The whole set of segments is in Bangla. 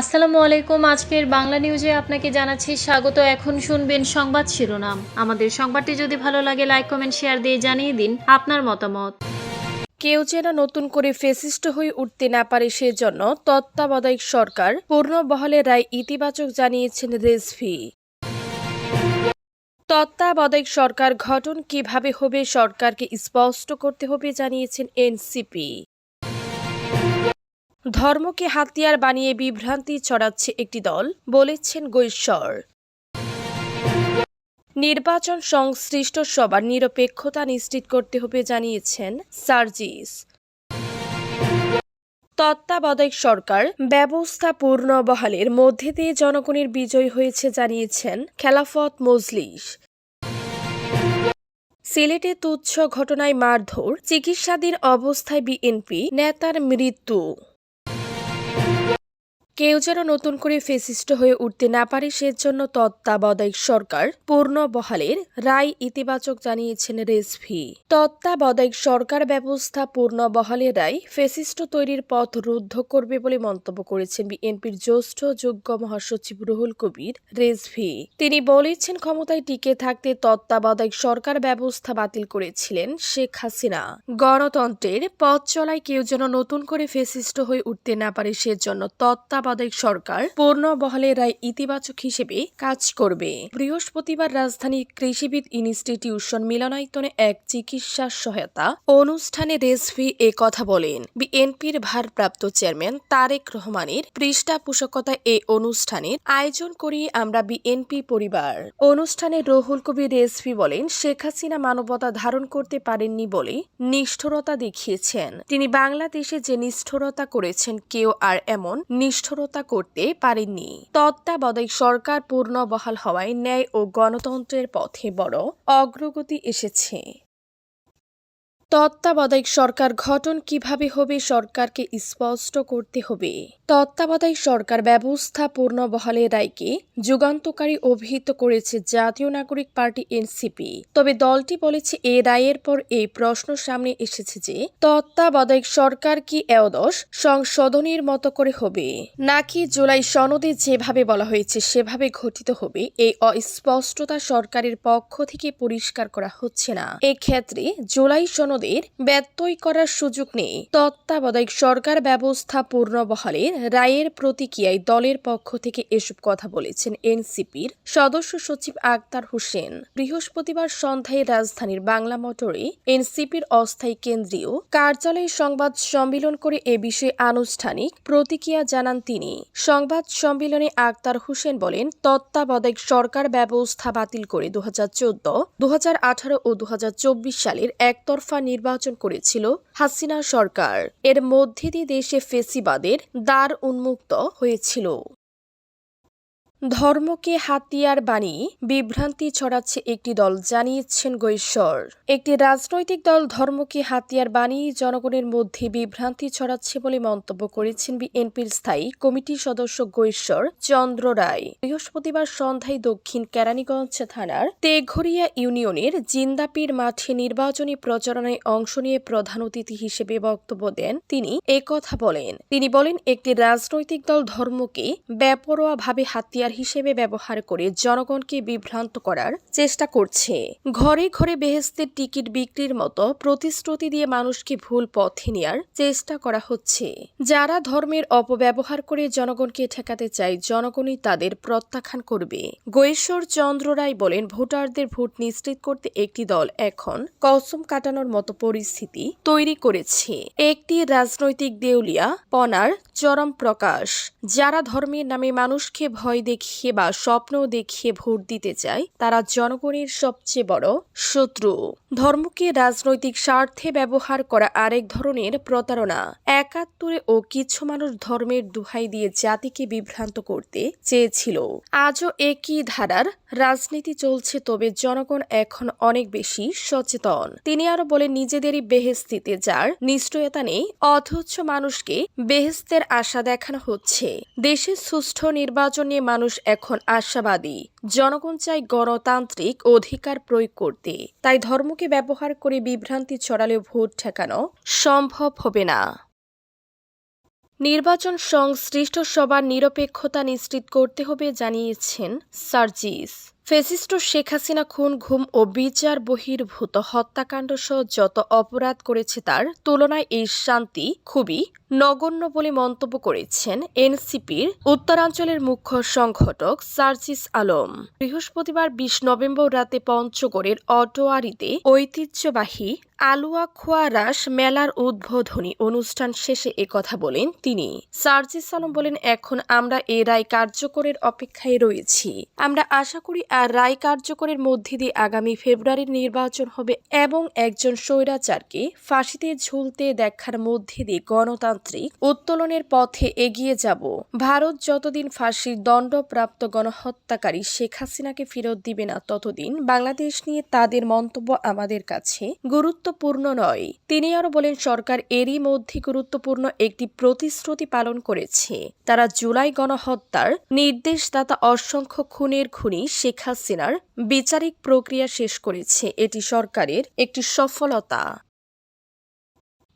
আসসালামু আলাইকুম। আজকের বাংলা নিউজে আপনাকে জানাচ্ছি স্বাগত। এখন শুনবেন সংবাদ শিরোনাম। আমাদের সংবাদটি যদি ভালো লাগে লাইক কমেন্ট শেয়ার দিয়ে জানিয়ে দিন আপনার মতামত। কেউ যেন নতুন করে ফেসিস্ট হয়ে উঠতে না পারে সেজন্য তত্ত্বাবধায়ক সরকার পূর্ণ বহলে রায় ইতিবাচক জানিয়েছেন রেজভি। তত্ত্বাবধায়ক সরকার গঠন কীভাবে হবে, সরকারকে স্পষ্ট করতে হবে, জানিয়েছেন এনসিপি। ধর্মকে হাতিয়ার বানিয়ে বিভ্রান্তি ছড়াচ্ছে একটি দল, বলেছেন গৈশ্বর। নির্বাচন সংশ্লিষ্ট সবার নিরপেক্ষতা নিশ্চিত করতে হবে জানিয়েছেন সার্জিস। তত্ত্বাবধায়ক সরকার ব্যবস্থা পূর্ণ বহালের মধ্যে দিয়ে জনগণের বিজয় হয়েছে জানিয়েছেন খেলাফত মজলিস। সিলেটে তুচ্ছ ঘটনায় মারধর, চিকিৎসাধীন অবস্থায় বিএনপি, নেতার মৃত্যু। কেউ যেন নতুন করে ফেসিস্ট হয়ে উঠতে না পারে সেজন্য তত্ত্বাবধায়ক সরকার পূর্ণ বহালের রায় ইতিবাচক জানিয়েছেন রেজভি তত্ত্বাবধায়ক সরকার ব্যবস্থা পূর্ণ বহালের রায় ফেসিস্ট তৈরির পথ রুদ্ধ করবে বলে মন্তব্য করেছেন বিএনপির জ্যেষ্ঠ যোগ্য মহাসচিব রুহুল কবির রেজভি তিনি বলেছেন, ক্ষমতায় টিকে থাকতে তত্ত্বাবধায়ক সরকার ব্যবস্থা বাতিল করেছিলেন শেখ হাসিনা। গণতন্ত্রের পথ চলায় কেউ যেন নতুন করে ফেসিস্ট হয়ে উঠতে না পারে সেজন্য তত্ত্বাবধায়ক সরকার পূর্ণ বহালে রায় ইতিবাচক হিসেবে কাজ করবে। বৃহস্পতিবার রাজধানীর কৃষিবিদ ইনস্টিটিউশন মিলনায়তনে এক চিকিৎসা সহায়তা অনুষ্ঠানে রেজভি এ কথা বলেন। বিএনপির ভারপ্রাপ্ত চেয়ারম্যান তারেক রহমানের পৃষ্ঠপোষকতায় এই অনুষ্ঠানের আয়োজন করি আমরা বিএনপি পরিবার। অনুষ্ঠানে রহুল কবির রেজভি বলেন, শেখ হাসিনা মানবতা ধারণ করতে পারেননি বলে নিষ্ঠুরতা দেখিয়েছেন। তিনি বাংলাদেশে যে নিষ্ঠুরতা করেছেন, কেউ আর এমন নিষ্ঠুরতা করতে পারেননি। তত্ত্বাবধায়ক সরকার পূর্ণ বহাল হওয়ায় ন্যায় ও গণতন্ত্রের পথে বড় অগ্রগতি এসেছে। তত্ত্বাবধায়ক সরকার গঠন কীভাবে হবে সরকারকে স্পষ্ট করতে হবে। তত্ত্বাবধায়ক সরকার ব্যবস্থা বহালে রায়কে যুগান্তকারী অভিহিত করেছে জাতীয় নাগরিক পার্টি এনসিপি। তবে দলটি বলেছে এ রায়ের পর এই প্রশ্ন সামনে এসেছে যে, তত্ত্বাবধায়ক সরকার কি এওদশ সংশোধনীর মতো করে হবে? নাকি জুলাই সনদে যেভাবে বলা হয়েছে সেভাবে ঘটিত হবে, এই অস্পষ্টতা সরকারের পক্ষ থেকে পরিষ্কার করা হচ্ছে না। এক্ষেত্রে জুলাই সনদের ব্যত্যয় করার সুযোগ নেই। তত্ত্বাবধায়ক সরকার ব্যবস্থা পূর্ণ বহালের রায়ের প্রতিক্রিয়ায় দলের পক্ষ থেকে এসব কথা বলেছেন এনসিপির সদস্য সচিব আক্তার হোসেন। বৃহস্পতিবার সন্ধ্যায় রাজধানীর বাংলা মোটরে এনসিপির অস্থায়ী কেন্দ্রীয় কার্যালয়ে সংবাদ সম্মেলন করে এ বিষয়ে আনুষ্ঠানিক প্রতিক্রিয়া জানান তিনি। সংবাদ সম্মেলনে আক্তার হোসেন বলেন, তত্ত্বাবধায়ক সরকার ব্যবস্থা বাতিল করে দু হাজার চোদ্দ দু হাজার আঠারো ও দু হাজার চব্বিশ সালের একতরফা নির্বাচন করেছিল হাসিনা সরকার। এর মধ্যে দিয়ে দেশে ফেসিবাদের দ্বার উন্মুক্ত হয়েছিল। ধর্মকে হাতিয়ার বানিয়ে বিভ্রান্তি ছড়াচ্ছে একটি দল, জানিয়েছেন গৈশ্বর। একটি রাজনৈতিক দল ধর্মকে হাতিয়ার বানিয়ে জনগণের মধ্যে বিভ্রান্তি ছড়াচ্ছে বলে মন্তব্য করেছেন বিএনপির স্থায়ী কমিটির সদস্য গৈশ্বর চন্দ্র রায়। বৃহস্পতিবার সন্ধ্যায় দক্ষিণ কেরানীগঞ্জ থানার তেঘরিয়া ইউনিয়নের জিন্দাপির মাঠে নির্বাচনী প্রচারণায় অংশ নিয়ে প্রধান অতিথি হিসেবে বক্তব্য দেন তিনি। একথা বলেন, তিনি বলেন, একটি রাজনৈতিক দল ধর্মকে বেপরোয়াভাবে হাতিয়ার হিসেবে ব্যবহার করে জনগণকে বিভ্রান্ত করার চেষ্টা করছে। ঘরে ঘরে বেহেস্তের টিকিট বিক্রির মতো প্রতিশ্রুতি দিয়ে মানুষকে ভুল পথে নেয়ার চেষ্টা করা হচ্ছে। যারা ধর্মের অপব্যবহার করে জনগণকে ঠেকাতে চায়, জনগণই তাদের প্রত্যাখ্যান করবে। গৈশ্বর চন্দ্র রায় বলেন, ভোটারদের ভোট নিশ্চিত করতে একটি দল এখন কসম কাটানোর মতো পরিস্থিতি তৈরি করেছে। একটি রাজনৈতিক দেউলিয়া, পনার চরম প্রকাশ। যারা ধর্মের নামে মানুষকে ভয় দেখিয়ে বা স্বপ্ন দেখিয়ে ভোট দিতে চায়, তারা জনগণের সবচেয়ে বড় শত্রু। ধর্মকে রাজনৈতিক স্বার্থে ব্যবহার করা আরেক ধরনের প্রতারণা। একাত্তরে ও কিছু মানুষ ধর্মের দুহাই দিয়ে জাতিকে বিভ্রান্ত করতে চেয়েছিল। আজও একই ধারার রাজনীতি চলছে, তবে জনগণ এখন অনেক বেশি সচেতন। তিনি আরও বলেন, নিজেদেরই বেহেস্তিতে যার নিশ্চয়তা নেই, অথচ মানুষকে বেহেস্তের আশা দেখানো হচ্ছে। দেশে সুষ্ঠু নির্বাচন নিয়ে মানুষ এখন আশাবাদী। জনগণ চাই গণতান্ত্রিক অধিকার প্রয়োগ করতে। তাই ধর্মকে ব্যবহার করে বিভ্রান্তি ছড়ালে ভোট ঠেকানো সম্ভব হবে না। নির্বাচন সংশ্লিষ্ট সবার নিরপেক্ষতা নিশ্চিত করতে হবে, জানিয়েছেন সার্জিস। ফেসিস্ট শেখ হাসিনা খুন, ঘুম ও বিচার বহির্ভূত হত্যাকাণ্ড সহ যত অপরাধ করেছে তার তুলনায় এই শান্তি খুবই নগণ্য বলে মন্তব্য করেছেন এনসিপির উত্তরাঞ্চলের মুখ্য সংগঠক সার্জিস আলম। বৃহস্পতিবার বিশ নভেম্বর রাতে পঞ্চগড়ের অটোয়ারিতে ঐতিহ্যবাহী আলুয়া খোয়া রাস মেলার উদ্বোধনী অনুষ্ঠান শেষে একথা বলেন তিনি। সার্জিস আলম বলেন, এখন আমরা এ রায় কার্যকরের অপেক্ষায় রয়েছি। আমরা আশা করি আর রায় কার্যকরের মধ্যে দিয়ে আগামী ফেব্রুয়ারির নির্বাচন হবে এবং একজন স্বৈরাচারকে ফাঁসিতে ঝুলতে দেখার মধ্যে দিয়ে গণতান্ত্রিক উত্তোলনের পথে এগিয়ে যাব। ভারত যতদিন ফাঁসির দণ্ডপ্রাপ্ত গণহত্যাকারী শেখ হাসিনাকে ফেরত দিবে না, ততদিন বাংলাদেশ নিয়ে তাদের মন্তব্য আমাদের কাছে গুরুত্বপূর্ণ নয়। তিনি আরও বলেন, সরকার এরই মধ্যে গুরুত্বপূর্ণ একটি প্রতিশ্রুতি পালন করেছে। তারা জুলাই গণহত্যার নির্দেশদাতা অসংখ্য খুনের খুনি শেখ হাসিনার বিচারিক প্রক্রিয়া শেষ করেছে। এটি সরকারের একটি সফলতা।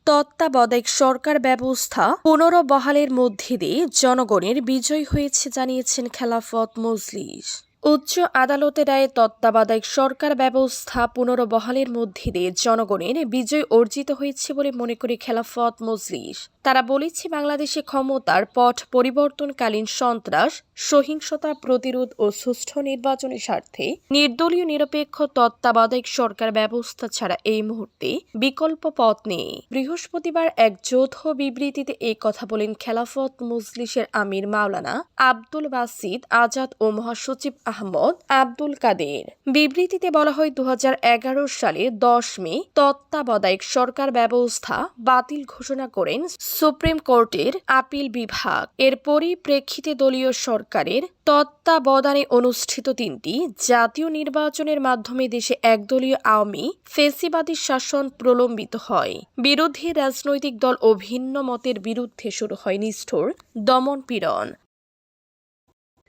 তত্ত্বাবধায়ক সরকার ব্যবস্থা পুনর্বহালের মধ্যে দিয়ে জনগণের বিজয় হয়েছে, জানিয়েছেন খেলাফত মজলিস। উচ্চ আদালতের রায়ে তত্ত্বাবধায়ক সরকার ব্যবস্থা পুনর্বহালের মধ্যে দিয়ে জনগণের বিজয় অর্জিত হয়েছে বলে মনে করে খেলাফত মজলিস। তারা বলেছে, বাংলাদেশে ক্ষমতার পথ পরিবর্তনকালীন সন্ত্রাস, সহিংসতা প্রতিরোধ ও সুষ্ঠু নির্বাচনের স্বার্থে নির্দলীয় নিরপেক্ষ তত্ত্বাবধায়ক সরকার ব্যবস্থা ছাড়া এই মুহূর্তে বিকল্প পথ নেই। বৃহস্পতিবার এক যৌথ বিবৃতিতে এই কথা বলেন খেলাফত মজলিসের আমির মাওলানা আব্দুল বাসিদ আজাদ ও মহাসচিব আহমদ আব্দুল কাদের। বিবৃতিতে বলা হয় দু হাজার এগারো সালে দশ মে তত্ত্বাবধায়ক সরকার ব্যবস্থা বাতিল ঘোষণা করেন সুপ্রিম কোর্টের আপিল বিভাগ। এর পরিপ্রেক্ষিতে দলীয় সরকারের তত্ত্বাবধানে অনুষ্ঠিত তিনটি জাতীয় নির্বাচনের মাধ্যমে দেশে একদলীয় আওয়ামী ফেসিবাদী শাসন প্রলম্বিত হয়। বিরোধী রাজনৈতিক দল ও ভিন্ন মতের বিরুদ্ধে শুরু হয় নিষ্ঠুর দমন পীড়ন।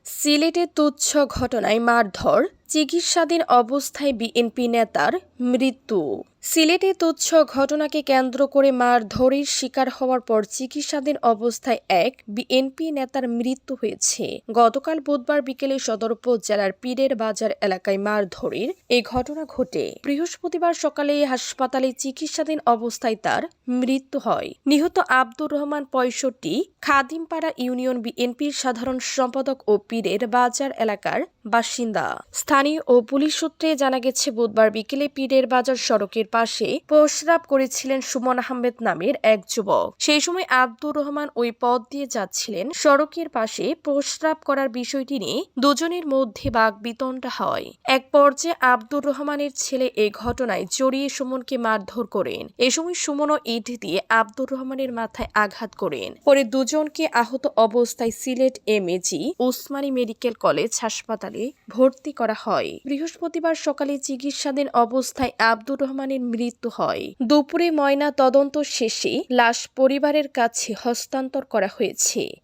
সিলেটে তুচ্ছ ঘটনায় মারধর চিকিৎসাধীন অবস্থায় বিএনপি নেতার মৃত্যু। সিলেটে তুচ্ছ ঘটনাকে কেন্দ্র করে মারধরের শিকার হওয়ার পর চিকিৎসাধীন অবস্থায় এক বিএনপি নেতার মৃত্যু হয়েছে। গতকাল বুধবার বিকেলে সদর উপজেলার পীরের বাজার এলাকায় মারধরের এই ঘটনা ঘটে। বৃহস্পতিবার সকালে হাসপাতালে চিকিৎসাধীন অবস্থায় তার মৃত্যু হয়। নিহত আব্দুর রহমান পঁয়ষট্টি, খাদিমপাড়া ইউনিয়ন বিএনপির সাধারণ সম্পাদক ও পীরের বাজার এলাকার বাসিন্দা। স্থানীয় ও পুলিশ সূত্রে জানা গেছে, বুধবার বিকেলে পীরের বাজার সড়কের পাশে প্রস্রাব করেছিলেন সুমন আহমেদ নামের এক যুবক। সেই সময় আব্দুর রহমান ওই পথ দিয়ে যাচ্ছিলেন। সড়কের পাশে প্রস্রাব করার বিষয়টি নিয়ে দুজনের মধ্যে বাঘ বিতণ্ডা হয়। এক পর্যায়ে আব্দুর রহমানের ছেলে এই ঘটনায় জড়িয়ে সুমনকে মারধর করেন। এ সময় সুমনও ইট দিয়ে আব্দুর রহমানের মাথায় আঘাত করেন। পরে দুজনকে আহত অবস্থায় Sylhet MAG Osmani medical college হাসপাতালে ভর্তি করা হয়। বৃহস্পতিবার সকালে চিকিৎসাধীন অবস্থায় আব্দুর রহমানের মৃত্যু হয়। দুপুরে ময়না তদন্ত শেষে লাশ পরিবারের কাছে হস্তান্তর করা হয়েছে।